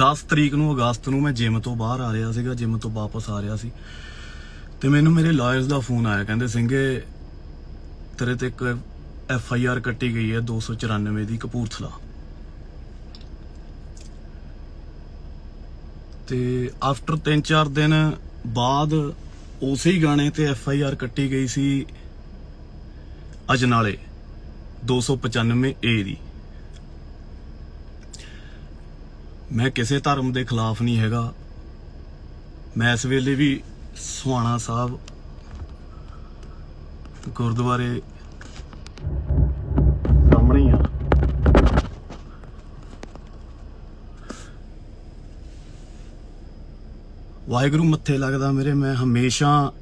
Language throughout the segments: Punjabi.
10 ਤਰੀਕ ਨੂੰ ਅਗਸਤ ਨੂੰ ਮੈਂ ਜਿਮ ਤੋਂ ਬਾਹਰ ਆ ਰਿਹਾ ਸੀਗਾ, ਜਿਮ ਤੋਂ ਵਾਪਸ ਆ ਰਿਹਾ ਸੀ। ਤੇ ਮੈਨੂੰ ਮੇਰੇ ਲਾਇਰਸ ਦਾ ਫੋਨ ਆਇਆ, ਕਹਿੰਦੇ ਸਿੰਘੇ ਤੇਰੇ ਤੇ ਇੱਕ ਐਫ ਆਈ ਆਰ ਕੱਟੀ ਗਈ ਹੈ 294 ਦੀ ਕਪੂਰਥਲਾ। ਤੇ ਆਫਟਰ 3-4 ਦਿਨ ਬਾਅਦ ਉਸੇ ਹੀ ਗਾਣੇ ਤੇ ਐਫ ਆਈ ਆਰ ਕੱਟੀ ਗਈ ਸੀ ਅਜਨਾਲੇ 295 ਏ ਦੀ। ਮੈਂ ਕਿਸੇ ਧਰਮ ਦੇ ਖਿਲਾਫ ਨਹੀਂ ਹੈਗਾ। ਮੈਂ ਇਸ ਵੇਲੇ ਵੀ ਸੁਹਾਣਾ ਸਾਹਿਬ ਗੁਰਦੁਆਰੇ ਸਾਹਮਣੇ ਹੀ ਆ। ਵਾਹਿਗੁਰੂ ਮੱਥੇ ਲੱਗਦਾ ਮੇਰੇ, ਮੈਂ ਹਮੇਸ਼ਾ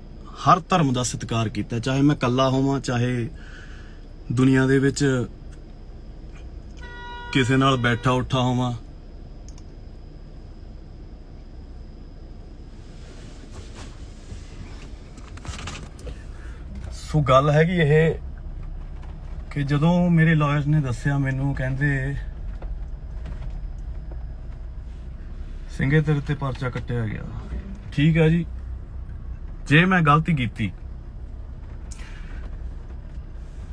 ਹਰ ਧਰਮ ਦਾ ਸਤਿਕਾਰ ਕੀਤਾ, ਚਾਹੇ ਮੈਂ ਇਕੱਲਾ ਹੋਵਾਂ, ਚਾਹੇ ਦੁਨੀਆ ਦੇ ਵਿੱਚ ਕਿਸੇ ਨਾਲ ਬੈਠਾ ਉੱਠਾ ਹੋਵਾਂ। ਸੋ ਗੱਲ ਹੈਗੀ ਇਹ ਕਿ ਜਦੋਂ ਮੇਰੇ ਲਾਇਰਸ ਨੇ ਦੱਸਿਆ ਮੈਨੂੰ, ਕਹਿੰਦੇ ਸਿੰਘੇ ਤੇਰੇ ਤੇ ਪਰਚਾ ਕੱਟਿਆ ਗਿਆ। ਠੀਕ ਹੈ ਜੀ। ਜੇ ਮੈਂ ਗਲਤੀ ਕੀਤੀ,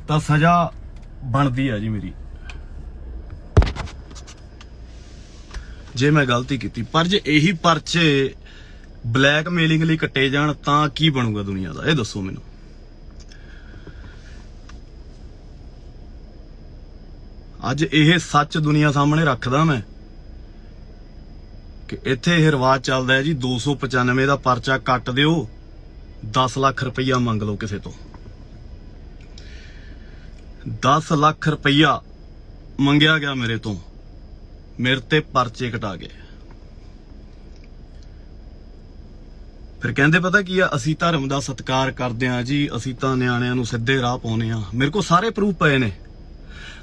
ਤਾਂ ਸਜ਼ਾ ਬਣਦੀ ਹੈ ਜੀ ਮੇਰੀ। ਜੇ ਮੈਂ ਗਲਤੀ ਕੀਤੀ, ਪਰ ਜੇ ਇਹੀ ਪਰਚੇ ਬਲੈਕਮੇਲਿੰਗ ਲਈ ਕੱਟੇ ਜਾਣ, ਤਾਂ ਕੀ ਬਣੂਗਾ ਦੁਨੀਆ ਦਾ? ਇਹ ਦੱਸੋ ਮੈਨੂੰ। ਅੱਜ ਇਹ ਸੱਚ ਦੁਨੀਆ ਸਾਹਮਣੇ ਰੱਖਦਾ ਮੈਂ ਕਿ ਇੱਥੇ ਇਹ ਰਿਵਾਜ ਚੱਲਦਾ ਹੈ ਜੀ 295 ਦਾ ਪਰਚਾ ਕੱਟ ਦਿਓ 10 ਲੱਖ ਰੁਪਈਆ ਮੰਗ ਲਓ ਕਿਸੇ ਤੋਂ। 10 ਲੱਖ ਰੁਪਈਆ ਮੰਗਿਆ ਗਿਆ ਮੇਰੇ ਤੋਂ, ਮੇਰੇ ਤੇ ਪਰਚੇ ਕਟਾ ਗਏ। ਫਿਰ ਕਹਿੰਦੇ, ਪਤਾ ਕੀ ਆ, ਅਸੀਂ ਧਰਮ ਦਾ ਸਤਿਕਾਰ ਕਰਦੇ ਆ ਜੀ, ਅਸੀਂ ਤਾਂ ਨਿਆਣਿਆਂ ਨੂੰ ਸਿੱਧੇ ਰਾਹ ਪਾਉਨੇ ਆ ਮੇਰੇ ਕੋਲ ਸਾਰੇ ਪ੍ਰੂਫ ਪਏ ਨੇ।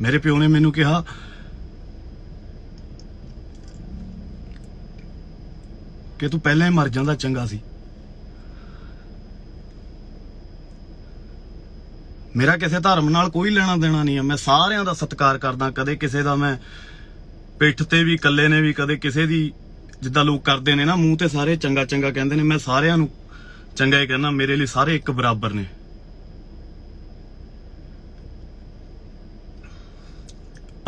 ਮੇਰੇ ਪਿਓ ਨੇ ਮੈਨੂੰ ਕਿਹਾ, ਕਿ ਤੂੰ ਪਹਿਲਾਂ ਹੀ ਮਰ ਜਾਂਦਾ ਚੰਗਾ ਸੀ। ਮੇਰਾ ਕਿਸੇ ਧਰਮ ਨਾਲ ਕੋਈ ਲੈਣਾ ਦੇਣਾ ਨਹੀਂ ਹੈ ਮੈਂ ਸਾਰਿਆਂ ਦਾ ਸਤਿਕਾਰ ਕਰਦਾ, ਕਦੇ ਕਿਸੇ ਦਾ ਮੈਂ ਪਿੱਠ ਤੇ ਵੀ, ਇਕੱਲੇ ਨੇ ਵੀ, ਕਦੇ ਕਿਸੇ ਦੀ ਜਿੱਦਾਂ ਲੋਕ ਕਰਦੇ ਨੇ ਨਾ, ਮੂੰਹ ਤੇ ਸਾਰੇ ਚੰਗਾ ਚੰਗਾ ਕਹਿੰਦੇ ਨੇ, ਮੈਂ ਸਾਰਿਆਂ ਨੂੰ ਚੰਗਾ ਹੀ ਕਹਿੰਦਾ, ਮੇਰੇ ਲਈ ਸਾਰੇ ਇੱਕ ਬਰਾਬਰ ਨੇ।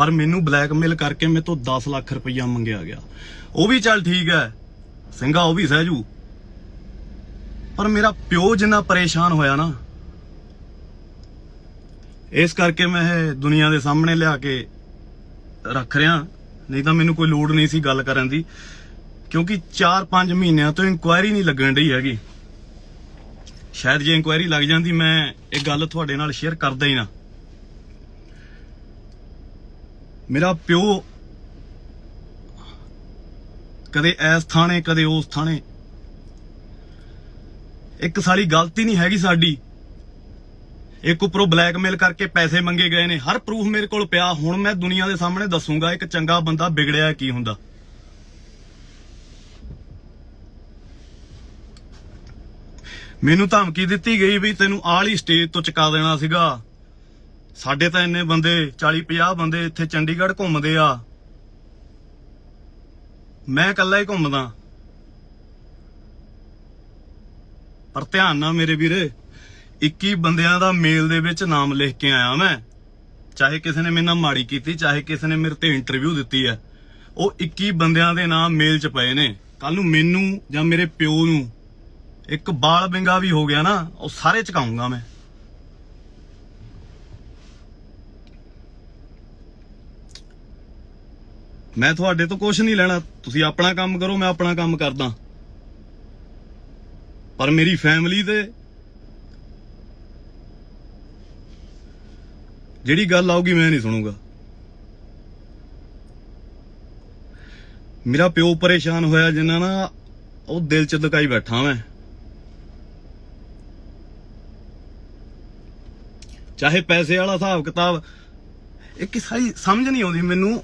ਪਰ ਮੈਨੂੰ ਬਲੈਕਮੇਲ ਕਰਕੇ ਮੇਰੇ ਤੋਂ 10 ਲੱਖ ਰੁਪਈਆ ਮੰਗਿਆ ਗਿਆ। ਉਹ ਵੀ ਚੱਲ ਠੀਕ ਹੈ। ਸਿੰਘਾ ਉਹ ਵੀ ਸਹਿਜੂ ਪਰ ਮੇਰਾ ਪਿਓ ਜਿੰਨਾ ਪਰੇਸ਼ਾਨ ਹੋਇਆ ਨਾ, ਇਸ ਕਰਕੇ ਮੈਂ ਇਹ ਦੁਨੀਆ ਦੇ ਸਾਹਮਣੇ ਲਿਆ ਕੇ ਰੱਖ ਰਿਹਾ। ਨਹੀਂ ਤਾਂ ਮੈਨੂੰ ਕੋਈ ਲੋੜ ਨਹੀਂ ਸੀ ਗੱਲ ਕਰਨ ਦੀ, ਕਿਉਂਕਿ 4-5 ਮਹੀਨਿਆਂ ਤੋਂ ਇਨਕੁਆਇਰੀ ਨਹੀਂ ਲੱਗਣ ਰਹੀ ਹੈਗੀ। ਸ਼ਾਇਦ ਜੇ ਇਨਕੁਆਇਰੀ ਲੱਗ ਜਾਂਦੀ, ਮੈਂ ਇਹ ਗੱਲ ਤੁਹਾਡੇ ਨਾਲ ਸ਼ੇਅਰ ਕਰਦਾ ਹੀ ਨਾ। ਮੇਰਾ ਪਿਓ ਕਦੇ ਐਸ ਥਾਣੇ, ਕਦੇ ਉਸ ਥਾਣੇ। ਇੱਕ ਸਾਲੀ ਗਲਤੀ ਨਹੀਂ ਹੈਗੀ ਸਾਡੀ। ਇੱਕ ਉਪਰੋਂ ਬਲੈਕਮੇਲ ਕਰਕੇ ਪੈਸੇ ਮੰਗੇ ਗਏ ਨੇ। ਹਰ ਪ੍ਰੂਫ ਮੇਰੇ ਕੋਲ ਪਿਆ। ਹੁਣ ਮੈਂ ਦੁਨੀਆ ਦੇ ਸਾਹਮਣੇ ਦੱਸੂਗਾ ਇੱਕ ਚੰਗਾ ਬੰਦਾ ਵਿਗੜਿਆ ਕੀ ਹੁੰਦਾ। ਮੈਨੂੰ ਧਮਕੀ ਦਿੱਤੀ ਗਈ ਵੀ ਤੈਨੂੰ ਆਲੀ ਸਟੇਜ ਤੋਂ ਚੁਕਾ ਦੇਣਾ ਸੀਗਾ। ਸਾਡੇ ਤਾਂ ਇੰਨੇ ਬੰਦੇ 40 50 ਬੰਦੇ ਇੱਥੇ ਚੰਡੀਗੜ੍ਹ ਘੁੰਮਦੇ ਆ। ਮੈਂ ਇਕੱਲਾ ਹੀ ਘੁੰਮਦਾ। ਪਰ ਧਿਆਨ ਨਾਲ ਮੇਰੇ ਵੀਰੇ 21 ਬੰਦਿਆਂ ਦਾ ਮੇਲ ਦੇ ਵਿੱਚ ਨਾਮ ਲਿਖ ਕੇ ਆਇਆ ਮੈਂ। ਚਾਹੇ ਕਿਸੇ ਨੇ ਮੇਰੇ ਨਾਲ ਮਾੜੀ ਕੀਤੀ, ਚਾਹੇ ਕਿਸੇ ਨੇ ਮੇਰੇ ਤੇ ਇੰਟਰਵਿਊ ਦਿੱਤੀ ਹੈ। ਉਹ 21 ਬੰਦਿਆਂ ਦੇ ਨਾਮ ਮੇਲ 'ਚ ਪਏ ਨੇ। ਕੱਲ ਨੂੰ ਮੈਨੂੰ ਜਾਂ ਮੇਰੇ ਪਿਓ ਨੂੰ ਇੱਕ ਬਾਲ ਬਿੰਗਾ ਵੀ ਹੋ ਗਿਆ ਨਾ, ਉਹ ਸਾਰੇ ਚਕਾਉਂਗਾ ਮੈਂ। ਮੈਂ ਤੁਹਾਡੇ ਤੋਂ ਕੁਝ ਨਹੀਂ ਲੈਣਾ। ਤੁਸੀਂ ਆਪਣਾ ਕੰਮ ਕਰੋ, ਮੈਂ ਆਪਣਾ ਕੰਮ ਕਰਦਾ। ਪਰ ਮੇਰੀ ਫੈਮਿਲੀ ਦੇ ਜਿਹੜੀ ਗੱਲ ਆਊਗੀ ਮੈਂ ਨਹੀਂ ਸੁਣੂਗਾ। ਮੇਰਾ ਪਿਓ ਪਰੇਸ਼ਾਨ ਹੋਇਆ ਜਿੰਨਾ ਨਾ ਉਹ ਦਿਲ ਚ ਦੁਕਾਈ ਬੈਠਾ ਮੈਂ। ਚਾਹੇ ਪੈਸੇ ਵਾਲਾ ਹਿਸਾਬ ਕਿਤਾਬ, ਇਹ ਕਿ ਸਾਰੀ ਸਮਝ ਨਹੀਂ ਆਉਂਦੀ ਮੈਨੂੰ।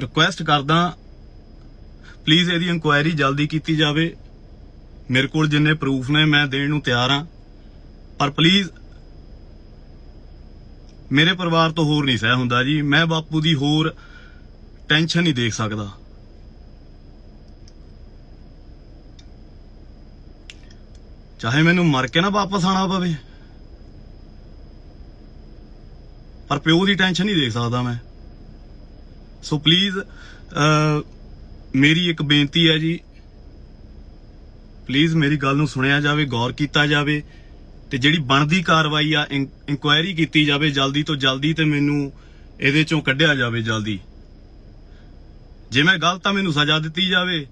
ਰਿਕੁਐਸਟ ਕਰਦਾ ਪਲੀਜ਼ ਇਹਦੀ ਇਨਕੁਆਇਰੀ ਜਲਦੀ ਕੀਤੀ ਜਾਵੇ। ਮੇਰੇ ਕੋਲ ਜਿੰਨੇ ਪ੍ਰੂਫ ਨੇ, ਮੈਂ ਦੇਣ ਨੂੰ ਤਿਆਰ ਹਾਂ। ਪਰ ਪਲੀਜ਼ ਮੇਰੇ ਪਰਿਵਾਰ ਤੋਂ ਹੋਰ ਨਹੀਂ ਸਹਿ ਹੁੰਦਾ ਜੀ। ਮੈਂ ਬਾਪੂ ਦੀ ਹੋਰ ਟੈਨਸ਼ਨ ਨਹੀਂ ਦੇਖ ਸਕਦਾ। ਚਾਹੇ ਮੈਨੂੰ ਮਰ ਕੇ ਨਾ ਵਾਪਸ ਆਣਾ ਪਵੇ। ਪਰ ਪਿਓ ਦੀ ਟੈਨਸ਼ਨ ਨਹੀਂ ਦੇਖ ਸਕਦਾ ਮੈਂ। ਸੋ ਪਲੀਜ਼ ਮੇਰੀ ਇੱਕ ਬੇਨਤੀ ਹੈ ਜੀ। ਪਲੀਜ਼ ਮੇਰੀ ਗੱਲ ਨੂੰ ਸੁਣਿਆ ਜਾਵੇ, ਗੌਰ ਕੀਤਾ ਜਾਵੇ ਤੇ ਜਿਹੜੀ ਬਣਦੀ ਕਾਰਵਾਈ ਆ ਇਨਕੁਆਇਰੀ ਕੀਤੀ ਜਾਵੇ ਜਲਦੀ ਤੋਂ ਜਲਦੀ ਤੇ ਮੈਨੂੰ ਇਹਦੇ ਚੋਂ ਕੱਢਿਆ ਜਾਵੇ ਜਲਦੀ। ਜੇ ਮੈਂ ਗਲਤ ਆ, ਮੈਨੂੰ ਸਜ਼ਾ ਦਿੱਤੀ ਜਾਵੇ।